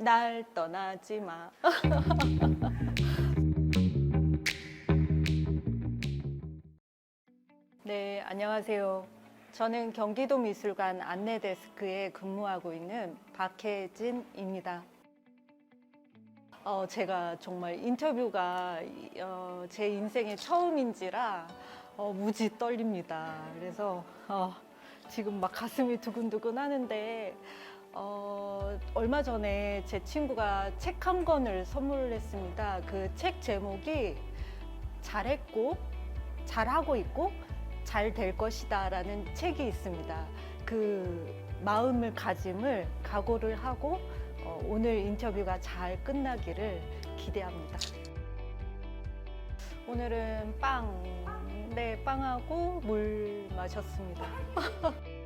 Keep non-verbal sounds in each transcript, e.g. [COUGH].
날 떠나지 마. [LAUGHS] 네, 안녕하세요. 저는 경기도 미술관 안내 데스크에 근무하고 있는 박혜진입니다. 어, 제가 정말 인터뷰가 어, 제 인생의 처음인지라 어, 무지 떨립니다. 그래서 어, 지금 막 가슴이 두근두근 하는데 어, 얼마 전에 제 친구가 책 한 권을 선물을 했습니다. 그 책 제목이 잘했고 잘하고 있고 잘 될 것이다 라는 책이 있습니다. 그 마음을 가짐을 각오를 하고 어, 오늘 인터뷰가 잘 끝나기를 기대합니다. 오늘은 빵, 네, 빵하고 물 마셨습니다. [LAUGHS]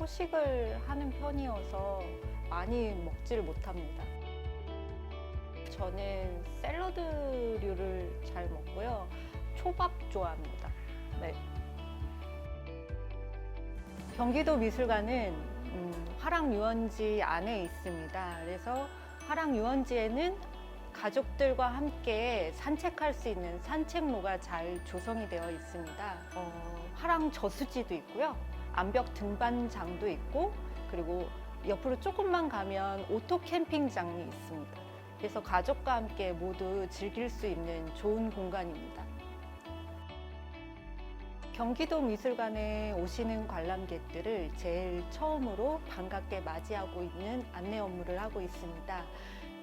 소식을 하는 편이어서 많이 먹지를 못합니다. 저는 샐러드류를 잘 먹고요. 초밥 좋아합니다. 네. 경기도 미술관은 음, 화랑 유원지 안에 있습니다. 그래서 화랑 유원지에는 가족들과 함께 산책할 수 있는 산책로가 잘 조성이 되어 있습니다. 어, 화랑 저수지도 있고요. 암벽 등반장도 있고 그리고 옆으로 조금만 가면 오토 캠핑장이 있습니다. 그래서 가족과 함께 모두 즐길 수 있는 좋은 공간입니다. 경기도 미술관에 오시는 관람객들을 제일 처음으로 반갑게 맞이하고 있는 안내 업무를 하고 있습니다.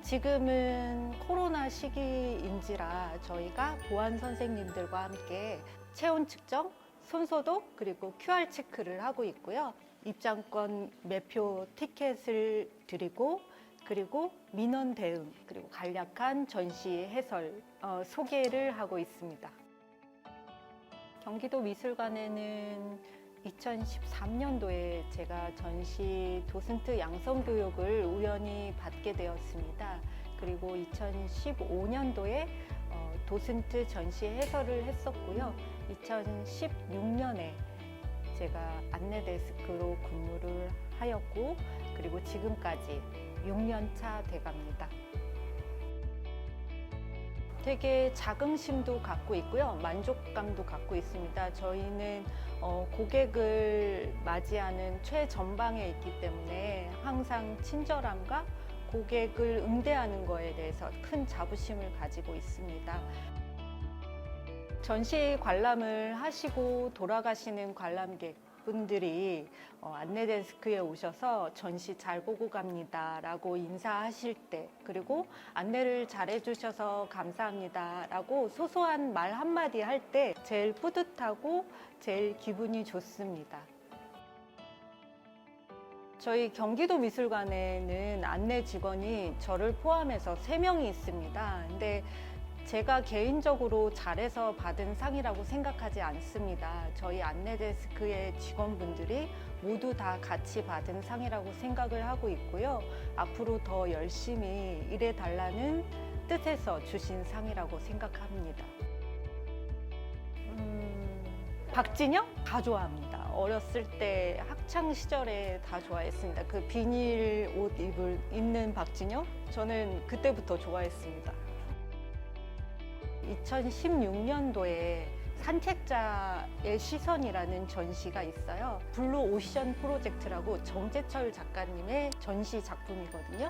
지금은 코로나 시기인지라 저희가 보안 선생님들과 함께 체온 측정, 손소독 그리고 QR 체크를 하고 있고요. 입장권 매표 티켓을 드리고 그리고 민원 대응 그리고 간략한 전시 해설 어, 소개를 하고 있습니다. 경기도 미술관에는 2013년도에 제가 전시 도슨트 양성 교육을 우연히 받게 되었습니다. 그리고 2015년도에 어, 도슨트 전시 해설을 했었고요. 2016년에 제가 안내 데스크로 근무를 하였고 그리고 지금까지 6년 차 돼갑니다. 되게 자긍심도 갖고 있고요. 만족감도 갖고 있습니다. 저희는 어, 고객을 맞이하는 최전방에 있기 때문에 항상 친절함과 고객을 응대하는 거에 대해서 큰 자부심을 가지고 있습니다. 전시 관람을 하시고 돌아가시는 관람객 분들이 어, 안내 데스크에 오셔서 전시 잘 보고 갑니다 라고 인사하실 때 그리고 안내를 잘 해주셔서 감사합니다 라고 소소한 말 한마디 할 때 제일 뿌듯하고 제일 기분이 좋습니다. 저희 경기도 미술관에는 안내 직원이 저를 포함해서 세명이 있습니다. 근데 제가 개인적으로 잘해서 받은 상이라고 생각하지 않습니다. 저희 안내 데스크의 직원분들이 모두 다 같이 받은 상이라고 생각을 하고 있고요. 앞으로 더 열심히 일해 달라는 뜻에서 주신 상이라고 생각합니다. 음, 박진영? 다 좋아합니다. 어렸을 때 학창 시절에 다 좋아했습니다. 그 비닐 옷 입을 입는 박진영? 저는 그때부터 좋아했습니다. 2016년도에 산책자의 시선이라는 전시가 있어요. 블루 오션 프로젝트라고 정재철 작가님의 전시 작품이거든요.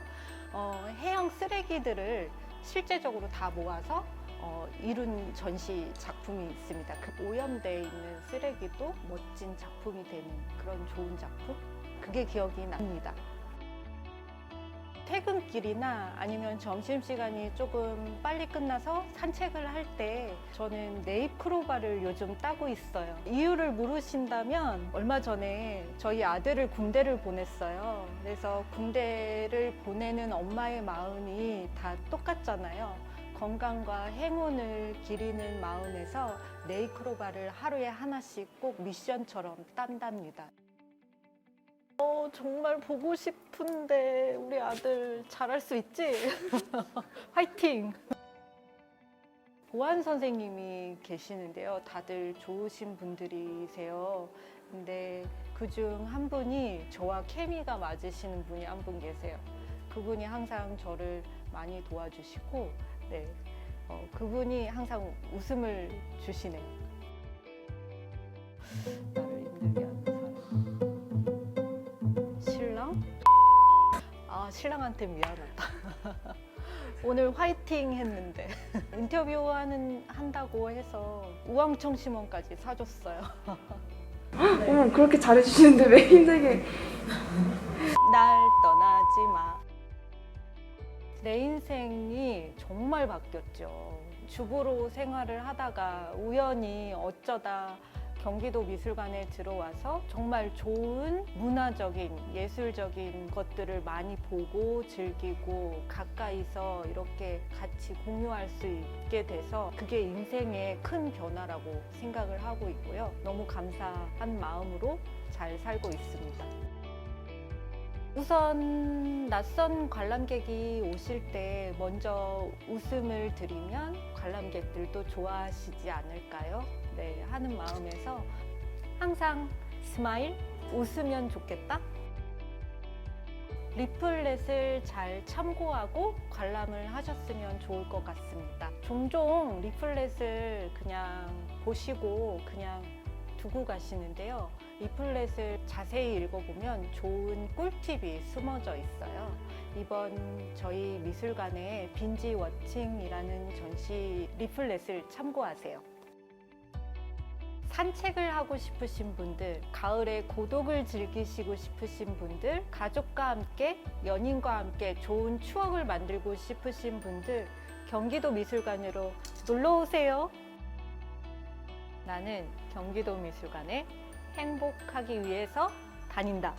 어, 해양 쓰레기들을 실제적으로 다 모아서 어, 이룬 전시 작품이 있습니다. 그 오염되어 있는 쓰레기도 멋진 작품이 되는 그런 좋은 작품? 그게 기억이 납니다. 퇴근길이나 아니면 점심시간이 조금 빨리 끝나서 산책을 할 때 저는 네잎 크로바를 요즘 따고 있어요. 이유를 물으신다면 얼마 전에 저희 아들을 군대를 보냈어요. 그래서 군대를 보내는 엄마의 마음이 다 똑같잖아요. 건강과 행운을 기리는 마음에서 네이크로바를 하루에 하나씩 꼭 미션처럼 딴답니다. 어, 정말 보고 싶은데 우리 아들 잘할 수 있지? [LAUGHS] 화이팅! 보안 선생님이 계시는데요. 다들 좋으신 분들이세요. 근데 그 중 한 분이 저와 케미가 맞으시는 분이 한 분 계세요. 그 그분이 항상 저를 많이 도와주시고, 네, 어, 그분이 항상 웃음을 주시네요. 아, 신랑한테 미안하다. 오늘 화이팅 했는데 인터뷰하는 한다고 해서 우왕청 심원까지 사줬어요. 어머 그렇게 잘해주시는데 왜 힘들게 날 떠나지 마. 내 인생이 정말 바뀌었죠. 주부로 생활을 하다가 우연히 어쩌다 경기도 미술관에 들어와서 정말 좋은 문화적인 예술적인 것들을 많이 보고 즐기고 가까이서 이렇게 같이 공유할 수 있게 돼서 그게 인생의 큰 변화라고 생각을 하고 있고요. 너무 감사한 마음으로 잘 살고 있습니다. 우선 낯선 관람객이 오실 때 먼저 웃음을 드리면 관람객들도 좋아하시지 않을까요? 네, 하는 마음에서 항상 스마일, 웃으면 좋겠다? 리플렛을 잘 참고하고 관람을 하셨으면 좋을 것 같습니다. 종종 리플렛을 그냥 보시고 그냥 두고 가시는데요. 리플렛을 자세히 읽어보면 좋은 꿀팁이 숨어져 있어요. 이번 저희 미술관의 빈지 워칭이라는 전시 리플렛을 참고하세요. 산책을 하고 싶으신 분들, 가을에 고독을 즐기시고 싶으신 분들, 가족과 함께, 연인과 함께 좋은 추억을 만들고 싶으신 분들, 경기도 미술관으로 놀러 오세요. 나는 경기도 미술관에 행복하기 위해서 다닌다.